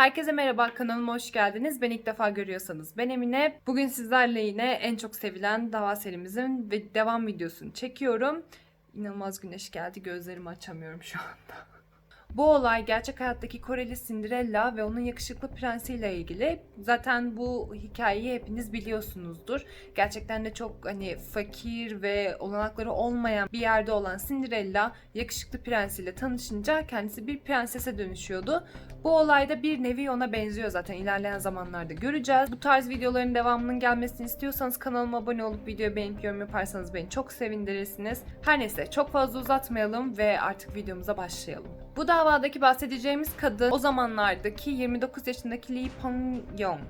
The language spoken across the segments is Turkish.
Herkese merhaba kanalıma hoş geldiniz. Beni ilk defa görüyorsanız ben Emine. Bugün sizlerle yine en çok sevilen dava serimizin ve devam videosunu çekiyorum. İnanılmaz güneş geldi gözlerimi açamıyorum şu anda. Bu olay gerçek hayattaki Koreli Cinderella ve onun yakışıklı prensiyle ilgili. Zaten bu hikayeyi hepiniz biliyorsunuzdur. Gerçekten de çok hani fakir ve olanakları olmayan bir yerde olan Cinderella yakışıklı prensiyle tanışınca kendisi bir prensese dönüşüyordu. Bu olayda bir nevi ona benziyor zaten ilerleyen zamanlarda göreceğiz. Bu tarz videoların devamının gelmesini istiyorsanız kanalıma abone olup videoyu beğenip yorum yaparsanız beni çok sevindirirsiniz. Her neyse çok fazla uzatmayalım ve artık videomuza başlayalım. Bu davadaki bahsedeceğimiz kadın o zamanlardaki 29 yaşındaki Lee Pang-yong.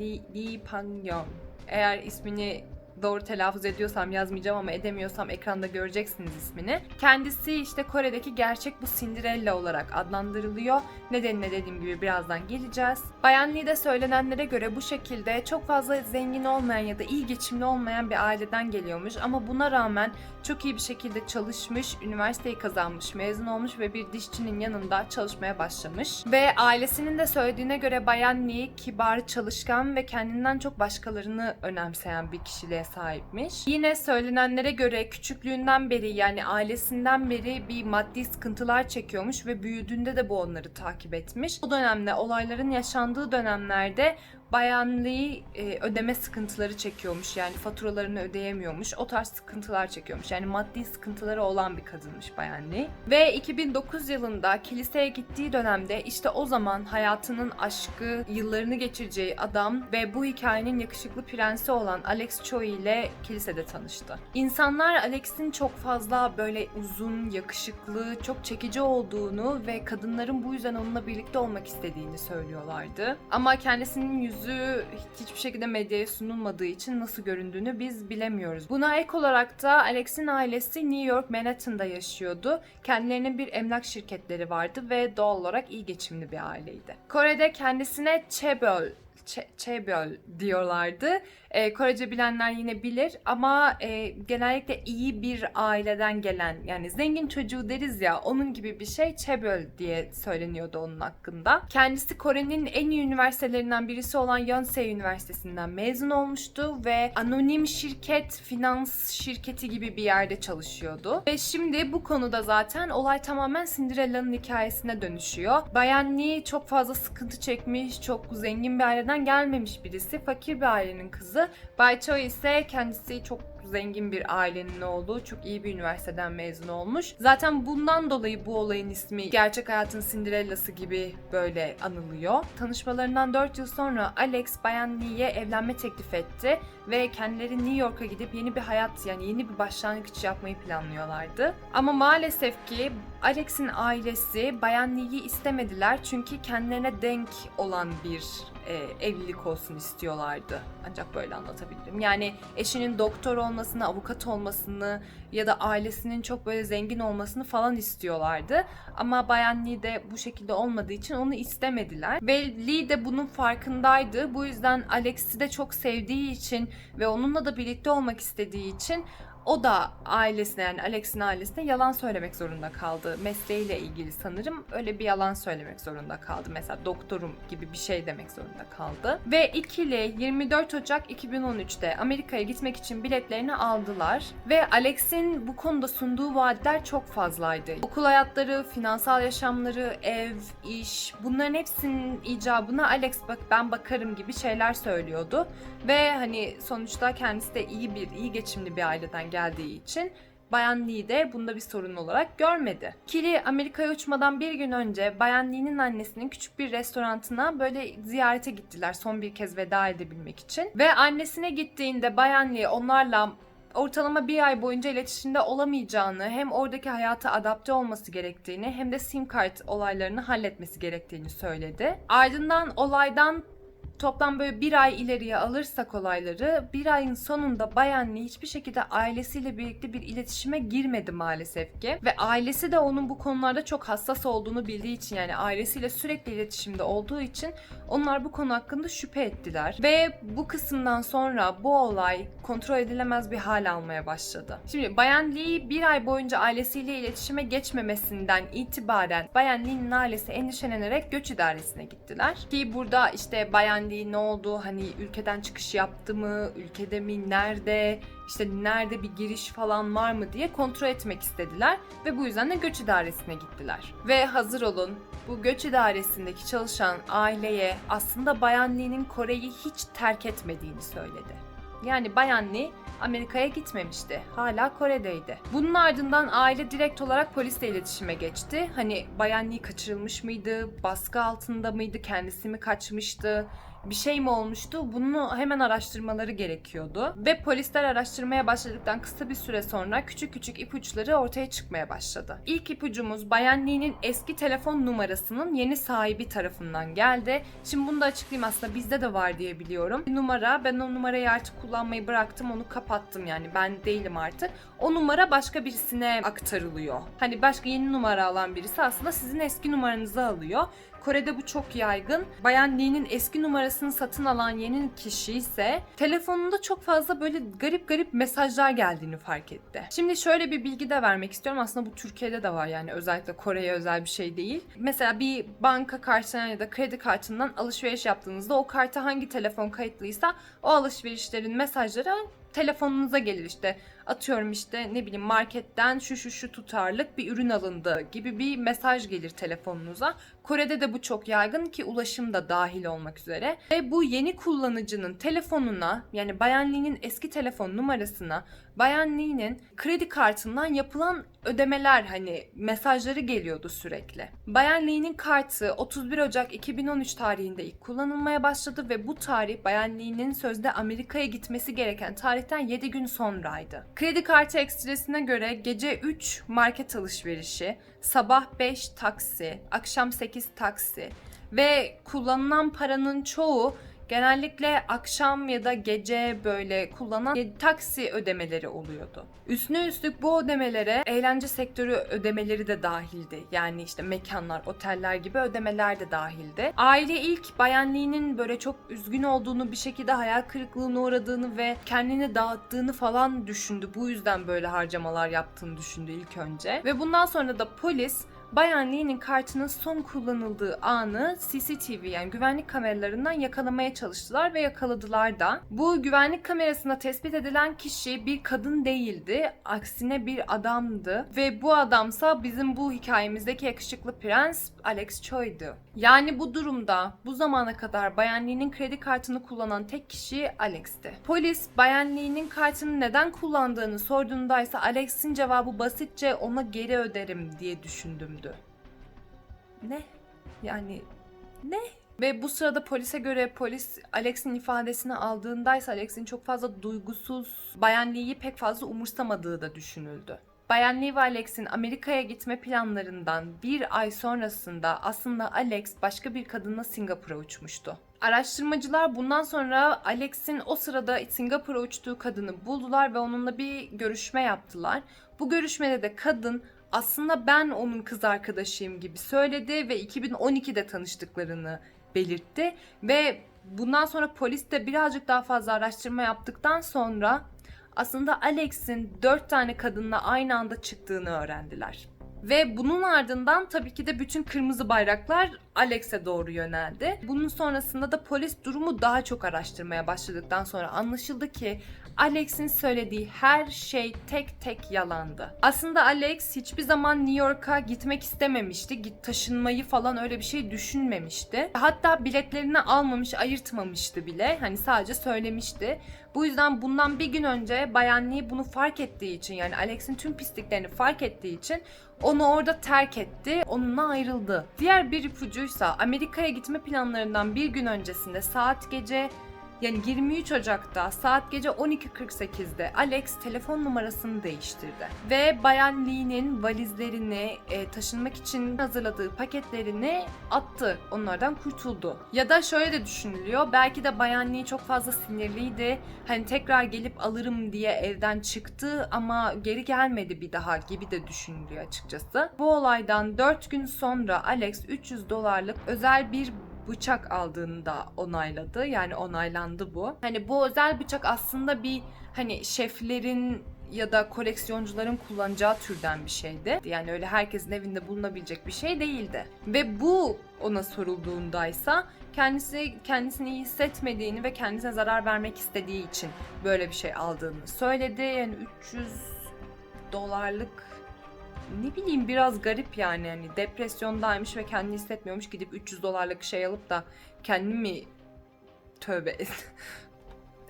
Lee, Lee Pang-yong. Eğer ismini doğru telaffuz ediyorsam yazmayacağım ama edemiyorsam ekranda göreceksiniz ismini. Kendisi işte Kore'deki gerçek bu Cinderella olarak adlandırılıyor. Nedenine dediğim gibi birazdan geleceğiz. Bayan Lee'de söylenenlere göre bu şekilde çok fazla zengin olmayan ya da iyi geçimli olmayan bir aileden geliyormuş ama buna rağmen çok iyi bir şekilde çalışmış, üniversiteyi kazanmış, mezun olmuş ve bir dişçinin yanında çalışmaya başlamış. Ve ailesinin de söylediğine göre Bayan Lee kibar, çalışkan ve kendinden çok başkalarını önemseyen bir kişiliğe sahipmiş. Yine söylenenlere göre küçüklüğünden beri yani ailesinden beri bir maddi sıkıntılar çekiyormuş ve büyüdüğünde de bu onları takip etmiş. Bu dönemde olayların yaşandığı dönemlerde Bayan Lee e, ödeme sıkıntıları çekiyormuş yani faturalarını ödeyemiyormuş o tarz sıkıntılar çekiyormuş yani maddi sıkıntıları olan bir kadınmış Bayan Lee. Ve 2009 yılında kiliseye gittiği dönemde işte o zaman hayatının aşkı yıllarını geçireceği adam ve bu hikayenin yakışıklı prensi olan Alex Choi ile kilisede tanıştı. İnsanlar Alex'in çok fazla böyle uzun, yakışıklı, çok çekici olduğunu ve kadınların bu yüzden onunla birlikte olmak istediğini söylüyorlardı. Ama kendisinin yüzü hiçbir şekilde medyaya sunulmadığı için nasıl göründüğünü biz bilemiyoruz. Buna ek olarak da Alex'in ailesi New York Manhattan'da yaşıyordu. Kendilerinin bir emlak şirketleri vardı ve doğal olarak iyi geçimli bir aileydi. Kore'de kendisine Chebol Chebol diyorlardı. Ee, Korece bilenler yine bilir ama e, genellikle iyi bir aileden gelen yani zengin çocuğu deriz ya onun gibi bir şey Chebol diye söyleniyordu onun hakkında. Kendisi Kore'nin en iyi üniversitelerinden birisi olan Yonsei Üniversitesi'nden mezun olmuştu ve anonim şirket, finans şirketi gibi bir yerde çalışıyordu. Ve şimdi bu konuda zaten olay tamamen Cinderella'nın hikayesine dönüşüyor. Bayan Lee çok fazla sıkıntı çekmiş, çok zengin bir aileden gelmemiş birisi, fakir bir ailenin kızı. Bay Choi ise kendisi çok zengin bir ailenin oğlu, çok iyi bir üniversiteden mezun olmuş. Zaten bundan dolayı bu olayın ismi gerçek hayatın Cinderella'sı gibi böyle anılıyor. Tanışmalarından 4 yıl sonra Alex Bayan Lee'ye evlenme teklif etti ve kendileri New York'a gidip yeni bir hayat yani yeni bir başlangıç yapmayı planlıyorlardı. Ama maalesef ki Alex'in ailesi Bayan Lee'yi istemediler çünkü kendilerine denk olan bir e, evlilik olsun istiyorlardı. Ancak böyle anlatabilirim. Yani eşinin doktor olmasını, avukat olmasını ya da ailesinin çok böyle zengin olmasını falan istiyorlardı. Ama Bayan Lee de bu şekilde olmadığı için onu istemediler. Ve Lee de bunun farkındaydı. Bu yüzden Alex'i de çok sevdiği için ve onunla da birlikte olmak istediği için o da ailesine yani Alex'in ailesine yalan söylemek zorunda kaldı. Mesleğiyle ilgili sanırım öyle bir yalan söylemek zorunda kaldı. Mesela doktorum gibi bir şey demek zorunda kaldı. Ve ikili 24 Ocak 2013'te Amerika'ya gitmek için biletlerini aldılar. Ve Alex'in bu konuda sunduğu vaatler çok fazlaydı. Okul hayatları, finansal yaşamları, ev, iş bunların hepsinin icabına Alex bak ben bakarım gibi şeyler söylüyordu. Ve hani sonuçta kendisi de iyi bir, iyi geçimli bir aileden geldiği için Bayan Lee de bunda bir sorun olarak görmedi. Kili Amerika'ya uçmadan bir gün önce Bayan Lee'nin annesinin küçük bir restorantına böyle ziyarete gittiler son bir kez veda edebilmek için. Ve annesine gittiğinde Bayan Lee onlarla ortalama bir ay boyunca iletişimde olamayacağını, hem oradaki hayata adapte olması gerektiğini hem de sim kart olaylarını halletmesi gerektiğini söyledi. Ardından olaydan toplam böyle bir ay ileriye alırsak olayları bir ayın sonunda Bayan Lee hiçbir şekilde ailesiyle birlikte bir iletişime girmedi maalesef ki. Ve ailesi de onun bu konularda çok hassas olduğunu bildiği için yani ailesiyle sürekli iletişimde olduğu için onlar bu konu hakkında şüphe ettiler. Ve bu kısımdan sonra bu olay kontrol edilemez bir hal almaya başladı. Şimdi Bayan Lee bir ay boyunca ailesiyle iletişime geçmemesinden itibaren Bayan Lee'nin ailesi endişelenerek göç idaresine gittiler. Ki burada işte Bayan Lee ne oldu hani ülkeden çıkış yaptı mı, ülkede mi, nerede, işte nerede bir giriş falan var mı diye kontrol etmek istediler ve bu yüzden de göç idaresine gittiler. Ve hazır olun bu göç idaresindeki çalışan aileye aslında Bayan Lee'nin Kore'yi hiç terk etmediğini söyledi. Yani Bayan Lee Amerika'ya gitmemişti. Hala Kore'deydi. Bunun ardından aile direkt olarak polisle iletişime geçti. Hani Bayan Lee kaçırılmış mıydı? Baskı altında mıydı? Kendisi mi kaçmıştı? bir şey mi olmuştu? Bunu hemen araştırmaları gerekiyordu. Ve polisler araştırmaya başladıktan kısa bir süre sonra küçük küçük ipuçları ortaya çıkmaya başladı. İlk ipucumuz Bayan Lee'nin eski telefon numarasının yeni sahibi tarafından geldi. Şimdi bunu da açıklayayım aslında bizde de var diye biliyorum. Bir numara ben o numarayı artık kullanmayı bıraktım onu kapattım yani ben değilim artık. O numara başka birisine aktarılıyor. Hani başka yeni numara alan birisi aslında sizin eski numaranızı alıyor. Kore'de bu çok yaygın. Bayan Lee'nin eski numarasını satın alan yeni kişi ise telefonunda çok fazla böyle garip garip mesajlar geldiğini fark etti. Şimdi şöyle bir bilgi de vermek istiyorum. Aslında bu Türkiye'de de var yani özellikle Kore'ye özel bir şey değil. Mesela bir banka kartından ya da kredi kartından alışveriş yaptığınızda o karta hangi telefon kayıtlıysa o alışverişlerin mesajları telefonunuza gelir işte atıyorum işte ne bileyim marketten şu şu şu tutarlık bir ürün alındı gibi bir mesaj gelir telefonunuza. Kore'de de bu çok yaygın ki ulaşım da dahil olmak üzere. Ve bu yeni kullanıcının telefonuna yani Bayan Lee'nin eski telefon numarasına Bayan Lee'nin kredi kartından yapılan ödemeler hani mesajları geliyordu sürekli. Bayan Lee'nin kartı 31 Ocak 2013 tarihinde ilk kullanılmaya başladı ve bu tarih Bayan Lee'nin sözde Amerika'ya gitmesi gereken tarihten 7 gün sonraydı. Kredi kartı ekstresine göre gece 3 market alışverişi, sabah 5 taksi, akşam 8 taksi ve kullanılan paranın çoğu genellikle akşam ya da gece böyle kullanan taksi ödemeleri oluyordu. Üstüne üstlük bu ödemelere eğlence sektörü ödemeleri de dahildi. Yani işte mekanlar, oteller gibi ödemeler de dahildi. Aile ilk Bayan Lee'nin böyle çok üzgün olduğunu, bir şekilde hayal kırıklığına uğradığını ve kendini dağıttığını falan düşündü. Bu yüzden böyle harcamalar yaptığını düşündü ilk önce. Ve bundan sonra da polis Bayan Lee'nin kartının son kullanıldığı anı CCTV yani güvenlik kameralarından yakalamaya çalıştılar ve yakaladılar da. Bu güvenlik kamerasında tespit edilen kişi bir kadın değildi. Aksine bir adamdı. Ve bu adamsa bizim bu hikayemizdeki yakışıklı prens Alex Choi'du. Yani bu durumda bu zamana kadar Bayan Lee'nin kredi kartını kullanan tek kişi Alex'ti. Polis Bayan Lee'nin kartını neden kullandığını sorduğunda ise Alex'in cevabı basitçe ona geri öderim diye düşündümdü. Ne? Yani ne? Ve bu sırada polise göre polis Alex'in ifadesini aldığındaysa Alex'in çok fazla duygusuz, Bayan Lee'yi pek fazla umursamadığı da düşünüldü. Bayan Lee ve Alex'in Amerika'ya gitme planlarından bir ay sonrasında aslında Alex başka bir kadınla Singapur'a uçmuştu. Araştırmacılar bundan sonra Alex'in o sırada Singapur'a uçtuğu kadını buldular ve onunla bir görüşme yaptılar. Bu görüşmede de kadın aslında ben onun kız arkadaşıyım gibi söyledi ve 2012'de tanıştıklarını belirtti ve bundan sonra polis de birazcık daha fazla araştırma yaptıktan sonra aslında Alex'in 4 tane kadınla aynı anda çıktığını öğrendiler. Ve bunun ardından tabii ki de bütün kırmızı bayraklar Alex'e doğru yöneldi. Bunun sonrasında da polis durumu daha çok araştırmaya başladıktan sonra anlaşıldı ki Alex'in söylediği her şey tek tek yalandı. Aslında Alex hiçbir zaman New York'a gitmek istememişti. Git taşınmayı falan öyle bir şey düşünmemişti. Hatta biletlerini almamış, ayırtmamıştı bile. Hani sadece söylemişti. Bu yüzden bundan bir gün önce Bayan Lee bunu fark ettiği için yani Alex'in tüm pisliklerini fark ettiği için onu orada terk etti, onunla ayrıldı. Diğer bir ipucuysa Amerika'ya gitme planlarından bir gün öncesinde saat gece Yani 23 Ocak'ta saat gece 12.48'de Alex telefon numarasını değiştirdi. Ve Bayan Lee'nin valizlerini e, taşınmak için hazırladığı paketlerini attı. Onlardan kurtuldu. Ya da şöyle de düşünülüyor. Belki de Bayan Lee çok fazla sinirliydi. Hani tekrar gelip alırım diye evden çıktı ama geri gelmedi bir daha gibi de düşünülüyor açıkçası. Bu olaydan 4 gün sonra Alex 300 dolarlık özel bir bıçak aldığını da onayladı. Yani onaylandı bu. Hani bu özel bıçak aslında bir hani şeflerin ya da koleksiyoncuların kullanacağı türden bir şeydi. Yani öyle herkesin evinde bulunabilecek bir şey değildi. Ve bu ona sorulduğundaysa kendisi kendisini iyi hissetmediğini ve kendisine zarar vermek istediği için böyle bir şey aldığını söyledi. Yani 300 dolarlık ne bileyim biraz garip yani hani depresyondaymış ve kendini hissetmiyormuş gidip 300 dolarlık şey alıp da kendimi tövbe et.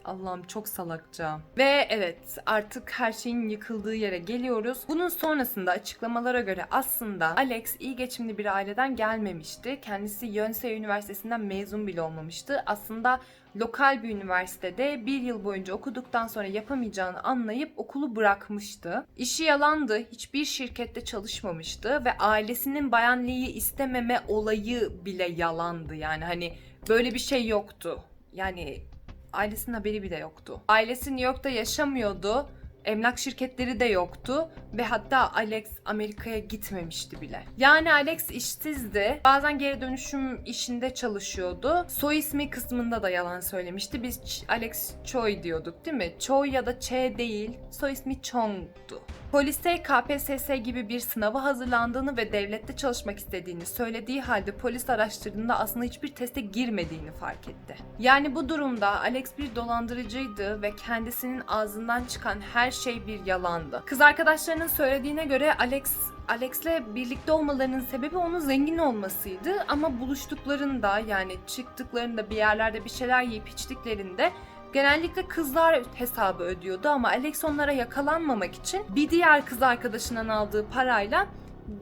Allah'ım çok salakça. Ve evet artık her şeyin yıkıldığı yere geliyoruz. Bunun sonrasında açıklamalara göre aslında Alex iyi geçimli bir aileden gelmemişti. Kendisi Yonsei Üniversitesi'nden mezun bile olmamıştı. Aslında lokal bir üniversitede bir yıl boyunca okuduktan sonra yapamayacağını anlayıp okulu bırakmıştı. İşi yalandı, hiçbir şirkette çalışmamıştı ve ailesinin Bayan Lee'yi istememe olayı bile yalandı. Yani hani böyle bir şey yoktu. Yani ailesinin haberi bile yoktu. Ailesi New York'ta yaşamıyordu. Emlak şirketleri de yoktu ve hatta Alex Amerika'ya gitmemişti bile. Yani Alex işsizdi. Bazen geri dönüşüm işinde çalışıyordu. Soy ismi kısmında da yalan söylemişti. Biz Ç- Alex Choi diyorduk değil mi? Choi ya da Che değil. Soy ismi Chong'du. Polise KPSS gibi bir sınava hazırlandığını ve devlette çalışmak istediğini söylediği halde polis araştırdığında aslında hiçbir teste girmediğini fark etti. Yani bu durumda Alex bir dolandırıcıydı ve kendisinin ağzından çıkan her şey bir yalandı. Kız arkadaşlarının söylediğine göre Alex Alex'le birlikte olmalarının sebebi onun zengin olmasıydı ama buluştuklarında yani çıktıklarında bir yerlerde bir şeyler yiyip içtiklerinde Genellikle kızlar hesabı ödüyordu ama Alex onlara yakalanmamak için bir diğer kız arkadaşından aldığı parayla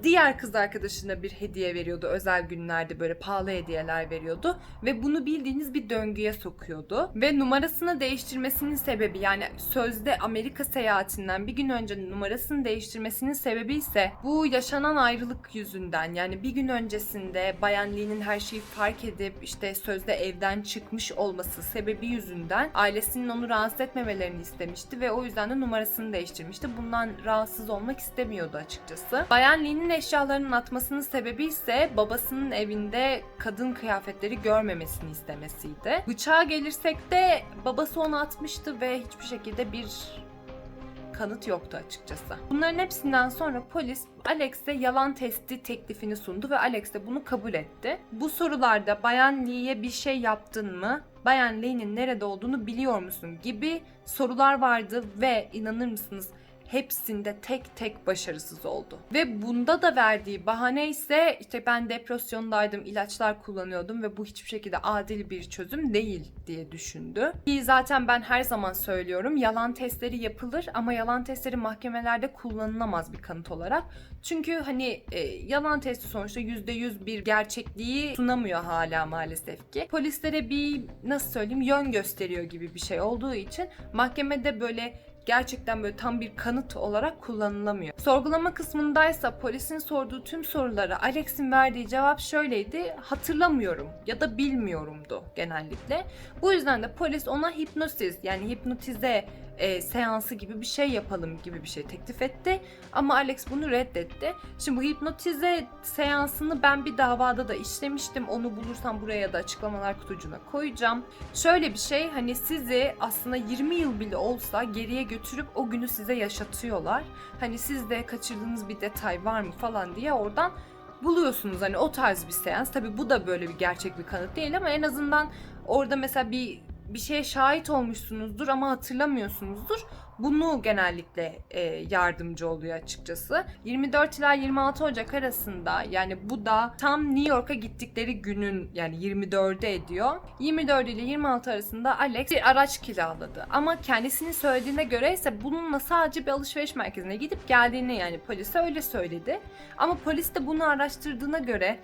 diğer kız arkadaşına bir hediye veriyordu. Özel günlerde böyle pahalı hediyeler veriyordu ve bunu bildiğiniz bir döngüye sokuyordu. Ve numarasını değiştirmesinin sebebi yani sözde Amerika seyahatinden bir gün önce numarasını değiştirmesinin sebebi ise bu yaşanan ayrılık yüzünden. Yani bir gün öncesinde Bayan Lee'nin her şeyi fark edip işte sözde evden çıkmış olması sebebi yüzünden ailesinin onu rahatsız etmemelerini istemişti ve o yüzden de numarasını değiştirmişti. Bundan rahatsız olmak istemiyordu açıkçası. Bayan Lee'nin eşyalarının atmasının sebebi ise babasının evinde kadın kıyafetleri görmemesini istemesiydi. Bıçağa gelirsek de babası onu atmıştı ve hiçbir şekilde bir kanıt yoktu açıkçası. Bunların hepsinden sonra polis Alex'e yalan testi teklifini sundu ve Alex de bunu kabul etti. Bu sorularda Bayan Lee'ye bir şey yaptın mı? Bayan Lee'nin nerede olduğunu biliyor musun? gibi sorular vardı ve inanır mısınız hepsinde tek tek başarısız oldu. Ve bunda da verdiği bahane ise işte ben depresyondaydım, ilaçlar kullanıyordum ve bu hiçbir şekilde adil bir çözüm değil diye düşündü. Ki zaten ben her zaman söylüyorum yalan testleri yapılır ama yalan testleri mahkemelerde kullanılamaz bir kanıt olarak. Çünkü hani e, yalan testi sonuçta %100 bir gerçekliği sunamıyor hala maalesef ki. Polislere bir nasıl söyleyeyim yön gösteriyor gibi bir şey olduğu için mahkemede böyle gerçekten böyle tam bir kanıt olarak kullanılamıyor. Sorgulama kısmındaysa polisin sorduğu tüm sorulara Alex'in verdiği cevap şöyleydi. Hatırlamıyorum ya da bilmiyorumdu genellikle. Bu yüzden de polis ona hipnosis yani hipnotize e, seansı gibi bir şey yapalım gibi bir şey teklif etti. Ama Alex bunu reddetti. Şimdi bu hipnotize seansını ben bir davada da işlemiştim. Onu bulursam buraya da açıklamalar kutucuğuna koyacağım. Şöyle bir şey hani sizi aslında 20 yıl bile olsa geriye götürüp o günü size yaşatıyorlar. Hani sizde kaçırdığınız bir detay var mı falan diye oradan buluyorsunuz hani o tarz bir seans. Tabi bu da böyle bir gerçek bir kanıt değil ama en azından orada mesela bir bir şeye şahit olmuşsunuzdur ama hatırlamıyorsunuzdur. Bunu genellikle e, yardımcı oluyor açıkçası. 24 ila 26 Ocak arasında yani bu da tam New York'a gittikleri günün yani 24'e ediyor. 24 ile 26 arasında Alex bir araç kiraladı. Ama kendisinin söylediğine göre ise bununla sadece bir alışveriş merkezine gidip geldiğini yani polise öyle söyledi. Ama polis de bunu araştırdığına göre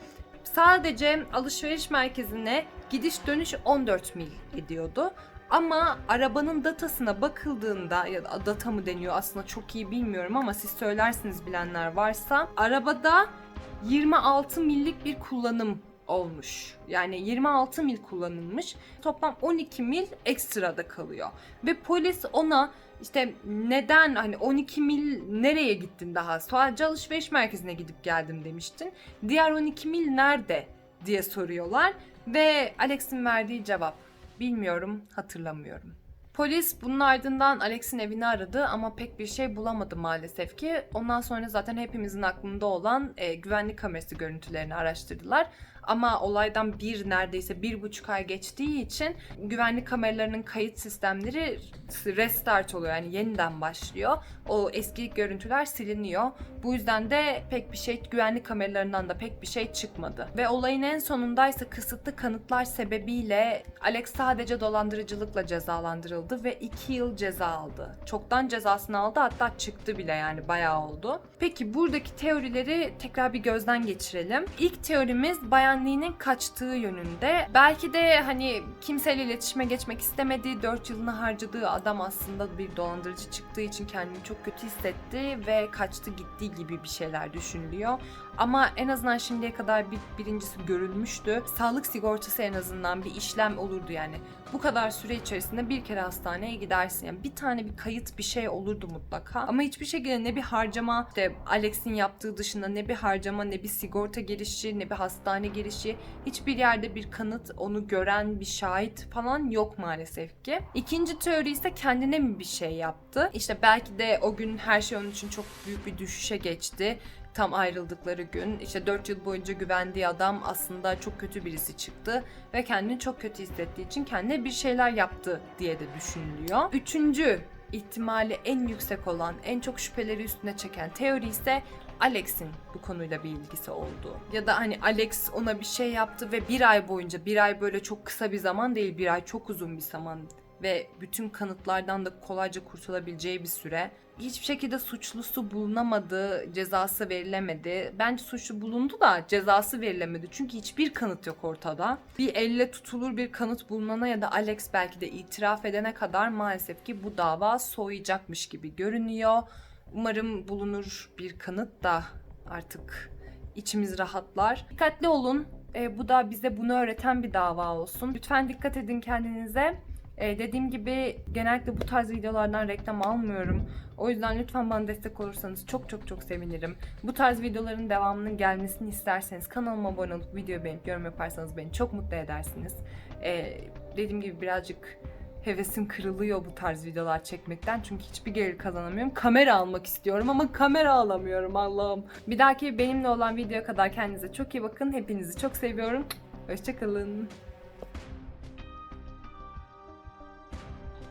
sadece alışveriş merkezine gidiş dönüş 14 mil ediyordu. Ama arabanın datasına bakıldığında ya da data mı deniyor aslında çok iyi bilmiyorum ama siz söylersiniz bilenler varsa arabada 26 millik bir kullanım olmuş. Yani 26 mil kullanılmış. Toplam 12 mil ekstrada kalıyor. Ve polis ona işte neden hani 12 mil nereye gittin daha? Sadece alışveriş merkezine gidip geldim demiştin. Diğer 12 mil nerede diye soruyorlar. Ve Alex'in verdiği cevap bilmiyorum hatırlamıyorum. Polis bunun ardından Alex'in evini aradı ama pek bir şey bulamadı maalesef ki. Ondan sonra zaten hepimizin aklında olan e, güvenlik kamerası görüntülerini araştırdılar. Ama olaydan bir neredeyse bir buçuk ay geçtiği için güvenlik kameralarının kayıt sistemleri restart oluyor yani yeniden başlıyor. O eski görüntüler siliniyor. Bu yüzden de pek bir şey güvenlik kameralarından da pek bir şey çıkmadı. Ve olayın en sonundaysa kısıtlı kanıtlar sebebiyle Alex sadece dolandırıcılıkla cezalandırıldı ve 2 yıl ceza aldı. Çoktan cezasını aldı hatta çıktı bile yani bayağı oldu. Peki buradaki teorileri tekrar bir gözden geçirelim. İlk teorimiz Bayan Lee'nin kaçtığı yönünde. Belki de hani kimseyle iletişime geçmek istemediği 4 yılını harcadığı adam aslında bir dolandırıcı çıktığı için kendini çok kötü hissetti ve kaçtı gittiği gibi bir şeyler düşünülüyor. Ama en azından şimdiye kadar bir birincisi görülmüştü. Sağlık sigortası en azından bir işlem olurdu yani. Bu kadar süre içerisinde bir kere hastaneye gidersin. Yani bir tane bir kayıt bir şey olurdu mutlaka. Ama hiçbir şekilde ne bir harcama işte Alex'in yaptığı dışında ne bir harcama ne bir sigorta girişi ne bir hastane girişi hiçbir yerde bir kanıt onu gören bir şahit falan yok maalesef ki. İkinci teori ise kendine mi bir şey yaptı? İşte belki de o gün her şey onun için çok büyük bir düşüşe geçti tam ayrıldıkları gün işte 4 yıl boyunca güvendiği adam aslında çok kötü birisi çıktı ve kendini çok kötü hissettiği için kendine bir şeyler yaptı diye de düşünülüyor. Üçüncü ihtimali en yüksek olan, en çok şüpheleri üstüne çeken teori ise Alex'in bu konuyla bir ilgisi oldu. Ya da hani Alex ona bir şey yaptı ve bir ay boyunca, bir ay böyle çok kısa bir zaman değil, bir ay çok uzun bir zaman ve bütün kanıtlardan da kolayca kurtulabileceği bir süre. Hiçbir şekilde suçlusu bulunamadı, cezası verilemedi. Bence suçlu bulundu da cezası verilemedi. Çünkü hiçbir kanıt yok ortada. Bir elle tutulur bir kanıt bulunana ya da Alex belki de itiraf edene kadar maalesef ki bu dava soğuyacakmış gibi görünüyor. Umarım bulunur bir kanıt da artık içimiz rahatlar. Dikkatli olun. E, bu da bize bunu öğreten bir dava olsun. Lütfen dikkat edin kendinize. Ee, dediğim gibi genellikle bu tarz videolardan reklam almıyorum. O yüzden lütfen bana destek olursanız çok çok çok sevinirim. Bu tarz videoların devamının gelmesini isterseniz kanalıma abone olup videoyu beğenip yorum yaparsanız beni çok mutlu edersiniz. Ee, dediğim gibi birazcık hevesim kırılıyor bu tarz videolar çekmekten. Çünkü hiçbir gelir kazanamıyorum. Kamera almak istiyorum ama kamera alamıyorum Allah'ım. Bir dahaki benimle olan videoya kadar kendinize çok iyi bakın. Hepinizi çok seviyorum. Hoşçakalın.